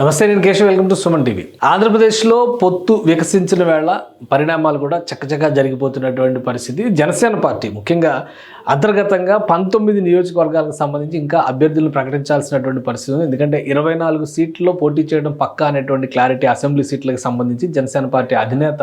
నమస్తే నేను Keshav. Welcome to Suman TV. ఆంధ్రప్రదేశ్లో పొత్తు వికసించిన వేళ పరిణామాలు కూడా చక్కచక్క జరిగిపోతున్నటువంటి పరిస్థితి. జనసేన పార్టీ ముఖ్యంగా అంతర్గతంగా పంతొమ్మిది నియోజకవర్గాలకు సంబంధించి ఇంకా అభ్యర్థులను ప్రకటించాల్సినటువంటి పరిస్థితి ఉంది. ఎందుకంటే ఇరవై నాలుగు సీట్లలో పోటీ చేయడం పక్కా అనేటువంటి క్లారిటీ అసెంబ్లీ సీట్లకు సంబంధించి జనసేన పార్టీ అధినేత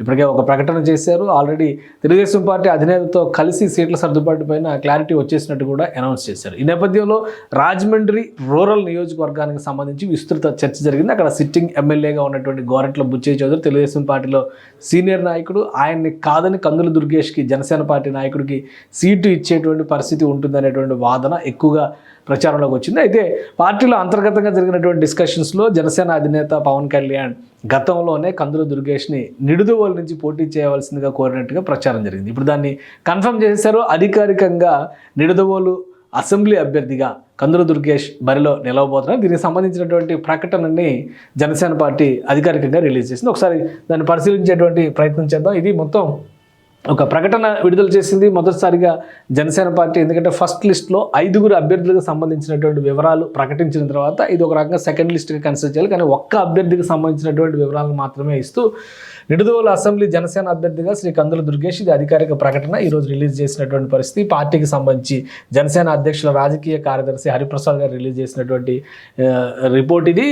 ఇప్పటికే ఒక ప్రకటన చేశారు. ఆల్రెడీ తెలుగుదేశం పార్టీ అధినేతతో కలిసి సీట్ల సర్దుబాటు పైన క్లారిటీ వచ్చేసినట్టు కూడా అనౌన్స్ చేశారు. ఈ నేపథ్యంలో రాజమండ్రి రూరల్ నియోజకవర్గానికి సంబంధించి విస్తృత చర్చ జరిగింది. అక్కడ సిట్టింగ్ ఎమ్మెల్యేగా ఉన్నటువంటి గోరంట్ల బుచ్చయ్య చౌదరి తెలుగుదేశం పార్టీలో సీనియర్ నాయకుడు ఆయన్ని కాదని కందుల దుర్గేష్కి జనసేన పార్టీ నాయకుడికి సీటు ఇచ్చేటువంటి పరిస్థితి ఉంటుందనేటువంటి వాదన ఎక్కువగా ప్రచారంలోకి వచ్చింది. అయితే పార్టీలో అంతర్గతంగా జరిగినటువంటి డిస్కషన్స్లో జనసేన అధినేత పవన్ కళ్యాణ్ గతంలోనే కందుల దుర్గేష్ని నిడుదవోల నుంచి పోటీ చేయవలసిందిగా కోరినట్టుగా ప్రచారం జరిగింది. ఇప్పుడు దాన్ని కన్ఫర్మ్ చేశారు అధికారికంగా నిడుదవోలు అసెంబ్లీ అభ్యర్థిగా కందుల దుర్గేష్ బరిలో నిలవబోతున్నారు. దీనికి సంబంధించినటువంటి ప్రకటనని జనసేన పార్టీ అధికారికంగా రిలీజ్ చేసింది. ఒకసారి దాన్ని పరిశీలించేటువంటి ప్రయత్నం చేద్దాం. ఇది మొత్తం ఒక ప్రకటన విడుదల చేసింది మొదటిసారిగా జనసేన పార్టీ ఎందుకంటే ఫస్ట్ లిస్ట్లో ఐదుగురు అభ్యర్థులకు సంబంధించినటువంటి వివరాలు ప్రకటించిన తర్వాత ఇది ఒక రకంగా సెకండ్ లిస్ట్గా కన్సిడర్ చేయాలి. కానీ ఒక్క అభ్యర్థికి సంబంధించినటువంటి వివరాలను మాత్రమే ఇస్తూ నిడుదవోలు అసెంబ్లీ జనసేన అభ్యర్థిగా శ్రీ కందుల దుర్గేష్ ఇది అధికారిక ప్రకటన. ఈరోజు రిలీజ్ చేసినటువంటి పరిస్థితి పార్టీకి సంబంధించి జనసేన అధ్యక్షుల రాజకీయ కార్యదర్శి హరిప్రసాద్ గారు రిలీజ్ చేసినటువంటి రిపోర్ట్ ఇది.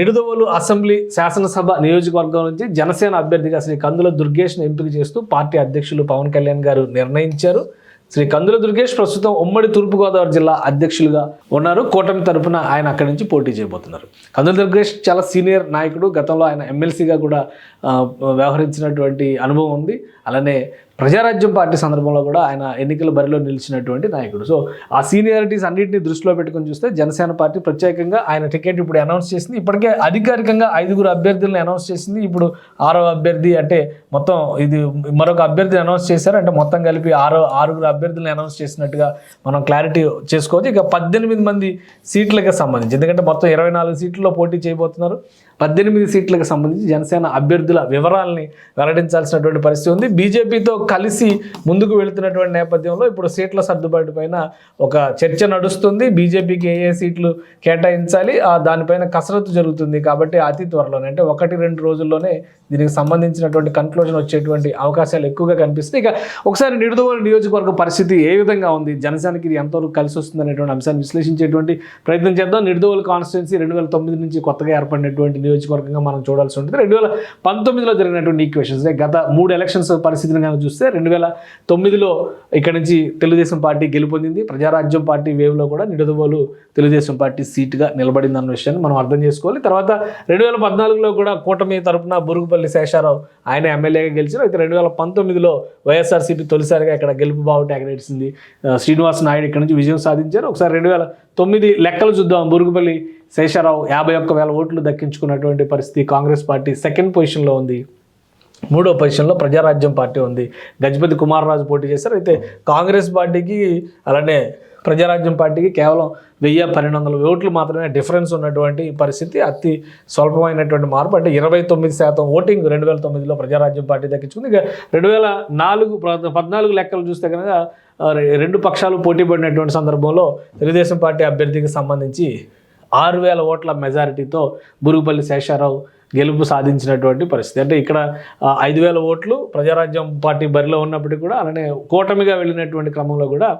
నిడుదోలు అసెంబ్లీ శాసనసభ నియోజకవర్గం నుంచి జనసేన అభ్యర్థిగా శ్రీ కందుల దుర్గేష్ను ఎంపిక చేస్తూ పార్టీ అధ్యక్షులు పవన్ కళ్యాణ్ గారు నిర్ణయించారు. శ్రీ కందుల దుర్గేష్ ప్రస్తుతం ఉమ్మడి తూర్పుగోదావరి జిల్లా అధ్యక్షులుగా ఉన్నారు. కూటమి తరఫున ఆయన అక్కడి నుంచి పోటీ చేయబోతున్నారు. కందుల దుర్గేష్ చాలా సీనియర్ నాయకుడు. గతంలో ఆయన ఎమ్మెల్సీగా కూడా వ్యవహరించినటువంటి అనుభవం ఉంది. అలానే ప్రజారాజ్యం పార్టీ సందర్భంలో కూడా ఆయన ఎన్నికల బరిలో నిలిచినటువంటి నాయకుడు. సో ఆ సీనియారిటీస్ అన్నింటినీ దృష్టిలో పెట్టుకొని చూస్తే జనసేన పార్టీ ప్రత్యేకంగా ఆయన టికెట్ ఇప్పుడు అనౌన్స్ చేసింది. ఇప్పటికే అధికారికంగా ఐదుగురు అభ్యర్థులను అనౌన్స్ చేసింది. ఇప్పుడు ఆరో అభ్యర్థి అంటే మొత్తం ఇది మరొక అభ్యర్థిని అనౌన్స్ చేశారు. అంటే మొత్తం కలిపి ఆరో ఆరుగురు అభ్యర్థులను అనౌన్స్ చేసినట్టుగా మనం క్లారిటీ చేసుకోవచ్చు. ఇక పద్దెనిమిది మంది సీట్లకు సంబంధించి ఎందుకంటే మొత్తం ఇరవై నాలుగు సీట్లలో పోటీ చేయబోతున్నారు. పద్దెనిమిది సీట్లకు సంబంధించి జనసేన అభ్యర్థుల వివరాలని వెల్లడించాల్సినటువంటి పరిస్థితి ఉంది. బీజేపీతో కలిసి ముందుకు వెళుతున్నటువంటి నేపథ్యంలో ఇప్పుడు సీట్ల సర్దుబాటు పైన ఒక చర్చ నడుస్తుంది. బీజేపీకి ఏ ఏ సీట్లు కేటాయించాలి? ఆ దానిపైన కసరత్తు జరుగుతుంది కాబట్టి అతి త్వరలోనే అంటే ఒకటి రెండు రోజుల్లోనే దీనికి సంబంధించినటువంటి కన్క్లూజన్ వచ్చేటువంటి అవకాశాలు ఎక్కువగా కనిపిస్తాయి ఇక ఒకసారి నిడుదవోలు నియోజకవర్గ పరిస్థితి ఏ విధంగా ఉంది? జనసేనకి ఇది ఎంతవరకు కలిసి వస్తుంది అనేటువంటి అంశాన్ని విశ్లేషించేటువంటి ప్రయత్నం చేద్దాం. నిడుదవోలు కాన్స్టిట్యున్సీ రెండు వేల తొమ్మిది నుంచి కొత్తగా ఏర్పడినటువంటి నియోజకవర్గంగా మనం చూడాల్సి ఉంటుంది. రెండు వేల పంతొమ్మిదిలో జరిగినటువంటి ఈక్వేషన్స్ గత మూడు ఎలక్షన్స్ పరిస్థితిని కనుక చూస్తే రెండు వేల తొమ్మిదిలో ఇక్కడ నుంచి తెలుగుదేశం పార్టీ గెలుపొందింది. ప్రజారాజ్యం పార్టీ వేవ్లో కూడా నిడదవోలు తెలుగుదేశం పార్టీ సీటుగా నిలబడింది అన్న విషయాన్ని మనం అర్థం చేసుకోవాలి. తర్వాత రెండు వేల పద్నాలుగులో కూడా కూటమి తరపున బురుగుపల్లి శేషారావు ఆయన ఎమ్మెల్యేగా గెలిచారు. అయితే రెండు వేల పంతొమ్మిదిలో వైఎస్ఆర్సీపీ తొలిసారిగా ఇక్కడ గెలుపు బావుట ఎగరేసింది. ఆ, శ్రీనివాస్ నాయుడు ఇక్కడ నుంచి విజయం సాధించారు. ఒకసారి రెండు వేల తొమ్మిది లెక్కలు చూద్దాం. బురుగుపల్లి శేషారావు యాభై ఒక్క వేల ఓట్లు దక్కించుకున్నటువంటి పరిస్థితి కాంగ్రెస్ పార్టీ సెకండ్ పొజిషన్లో ఉంది. మూడో పొజిషన్లో ప్రజారాజ్యం పార్టీ ఉంది. గజపతి కుమారరాజు పోటీ చేశారు. అయితే కాంగ్రెస్ పార్టీకి అలానే ప్రజారాజ్యం పార్టీకి కేవలం వెయ్యి పన్నెండు వందల ఓట్లు మాత్రమే డిఫరెన్స్ ఉన్నటువంటి పరిస్థితి అతి స్వల్పమైనటువంటి మార్పు. అంటే ఇరవై తొమ్మిది శాతం ఓటింగ్ రెండు వేల తొమ్మిదిలో ప్రజారాజ్యం పార్టీ దక్కించుకుంది. ఇక రెండు వేల నాలుగు పద్నాలుగు లెక్కలు చూస్తే కనుక రెండు పక్షాలు పోటీ పడినటువంటి సందర్భంలో తెలుగుదేశం పార్టీ అభ్యర్థికి సంబంధించి ఆరు వేల ఓట్ల మెజారిటీతో బురుగుపల్లి శేషారావు గెలుపు సాధించినటువంటి పరిస్థితి. అంటే ఇక్కడ ఐదు వేల ఓట్లు ప్రజారాజ్యం పార్టీ బరిలో ఉన్నప్పటికీ కూడా అలానే కూటమిగా వెళ్ళినటువంటి క్రమంలో కూడా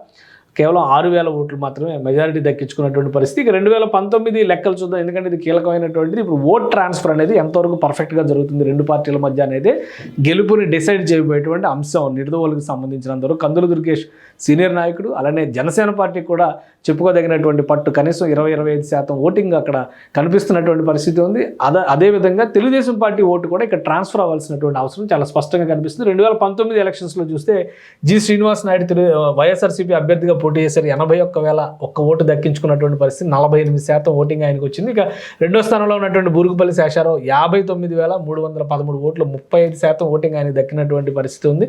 కేవలం ఆరు వేల ఓట్లు మాత్రమే మెజారిటీ దక్కించుకున్నటువంటి పరిస్థితి. ఇక రెండు వేల పంతొమ్మిది లెక్కలు చూద్దాం. ఎందుకంటే ఇది కీలకమైనటువంటిది. ఇప్పుడు ఓట్ ట్రాన్స్ఫర్ అనేది ఎంతవరకు పర్ఫెక్ట్గా జరుగుతుంది రెండు పార్టీల మధ్య అనేది గెలుపుని డిసైడ్ చేయబోయేటువంటి అంశం నిడదవోలకు సంబంధించినంతవరకు. కందుల దుర్గేష్ సీనియర్ నాయకుడు అలానే జనసేన పార్టీ కూడా చెప్పుకోదగినటువంటి పట్టు. కనీసం ఇరవై ఇరవై ఐదు శాతం ఓటింగ్ అక్కడ కనిపిస్తున్నటువంటి పరిస్థితి ఉంది. అదే అదేవిధంగా తెలుగుదేశం పార్టీ ఓటు కూడా ఇక్కడ ట్రాన్స్ఫర్ అవ్వాల్సినటువంటి అవసరం చాలా స్పష్టంగా కనిపిస్తుంది. రెండు వేల పంతొమ్మిది ఎలక్షన్స్లో చూస్తే జి శ్రీనివాస్ నాయుడు తెలుగు వైఎస్ఆర్సీపీ అభ్యర్థిగా పోటీ చేశారు. ఎనభై ఒక్క వేల ఒక్క ఓటు దక్కించుకున్నటువంటి పరిస్థితి. నలభై ఎనిమిది శాతం ఓటింగ్ ఆయనకు వచ్చింది. ఇక రెండో స్థానంలో ఉన్నటువంటి బూరుగుపల్లి శేషారావు యాభై తొమ్మిది వేల మూడు వందల పదమూడు ఓట్లు ముప్పై ఐదు శాతం ఓటింగ్ ఆయనకు దక్కినటువంటి పరిస్థితి ఉంది.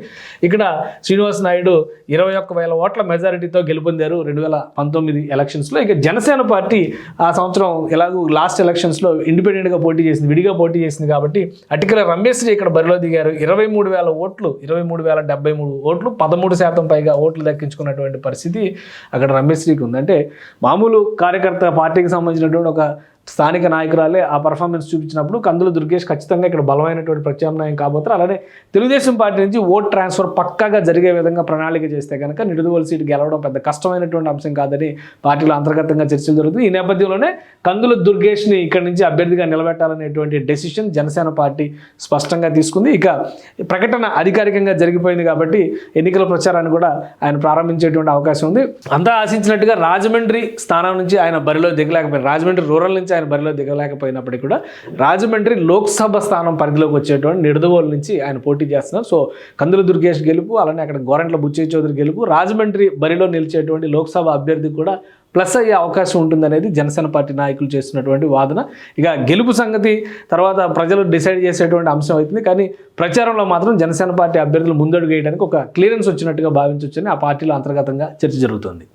ఇక్కడ శ్రీనివాస్ నాయుడు ఇరవై ఒక్క వేల ఓట్ల మెజారిటీతో గెలుపొందారు రెండు వేల పంతొమ్మిది ఎలక్షన్స్లో ఇక జనసేన పార్టీ ఆ సంవత్సరం ఎలాగూ లాస్ట్ ఎలక్షన్స్లో ఇండిపెండెంట్గా పోటీ చేసింది విడిగా పోటీ చేసింది కాబట్టి అటికల రమేశ్రీ ఇక్కడ బరిలో దిగారు. ఇరవై మూడు వేల ఓట్లు ఇరవై మూడు వేల డెబ్బై మూడు ఓట్లు పదమూడు శాతం పైగా ఓట్లు దక్కించుకున్నటువంటి పరిస్థితి. అక్కడ రమేశ్రీకి ఉంది. అంటే మామూలు కార్యకర్త పార్టీకి సంబంధించినటువంటి ఒక స్థానిక నాయకురాలే ఆ పర్ఫార్మెన్స్ చూపించినప్పుడు కందులు దుర్గేష్ ఖచ్చితంగా ఇక్కడ బలమైనటువంటి ప్రత్యామ్నాయం కాబోతారు. అలానే తెలుగుదేశం పార్టీ నుంచి ఓట్ ట్రాన్స్ఫర్ పక్కాగా జరిగే విధంగా ప్రణాళిక చేస్తే కనుక నిడుదవోలు సీటు గెలవడం పెద్ద కష్టమైనటువంటి అంశం కాదని పార్టీలో అంతర్గతంగా చర్చలు జరుగుతుంది ఈ నేపథ్యంలోనే కందుల దుర్గేష్ని ఇక్కడ నుంచి అభ్యర్థిగా నిలబెట్టాలనేటువంటి డెసిషన్ జనసేన పార్టీ స్పష్టంగా తీసుకుంది. ఇక ప్రకటన అధికారికంగా జరిగిపోయింది కాబట్టి ఎన్నికల ప్రచారాన్ని కూడా ఆయన ప్రారంభించేటువంటి అవకాశం ఉంది. అంతా ఆశించినట్టుగా రాజమండ్రి స్థానం నుంచి ఆయన బరిలో దిగలేకపోయారు. రాజమండ్రి రూరల్ నుంచి ఆయన బరిలో దిగలేకపోయినప్పటికీ కూడా రాజమండ్రి లోక్సభ స్థానం పరిధిలోకి వచ్చేటువంటి నిడదవోలు నుంచి ఆయన పోటీ చేస్తున్నారు. సో కందుల దుర్గేష్ గెలుపు అలానే అక్కడ గోరంట్ల బుచ్చయ్య చౌదరి గెలుపు రాజమండ్రి బరిలో నిలిచేటువంటి లోక్సభ అభ్యర్థి కూడా ప్లస్ అయ్యే అవకాశం ఉంటుందనేది జనసేన పార్టీ నాయకులు చేస్తున్నటువంటి వాదన. ఇక గెలుపు సంగతి తర్వాత ప్రజలు డిసైడ్ చేసేటువంటి అంశం అవుతుంది. కానీ ప్రచారంలో మాత్రం జనసేన పార్టీ అభ్యర్థులు ముందడుగు వేయడానికి ఒక క్లియరెన్స్ వచ్చినట్టుగా భావించవచ్చని ఆ పార్టీలో అంతర్గతంగా చర్చ జరుగుతుంది.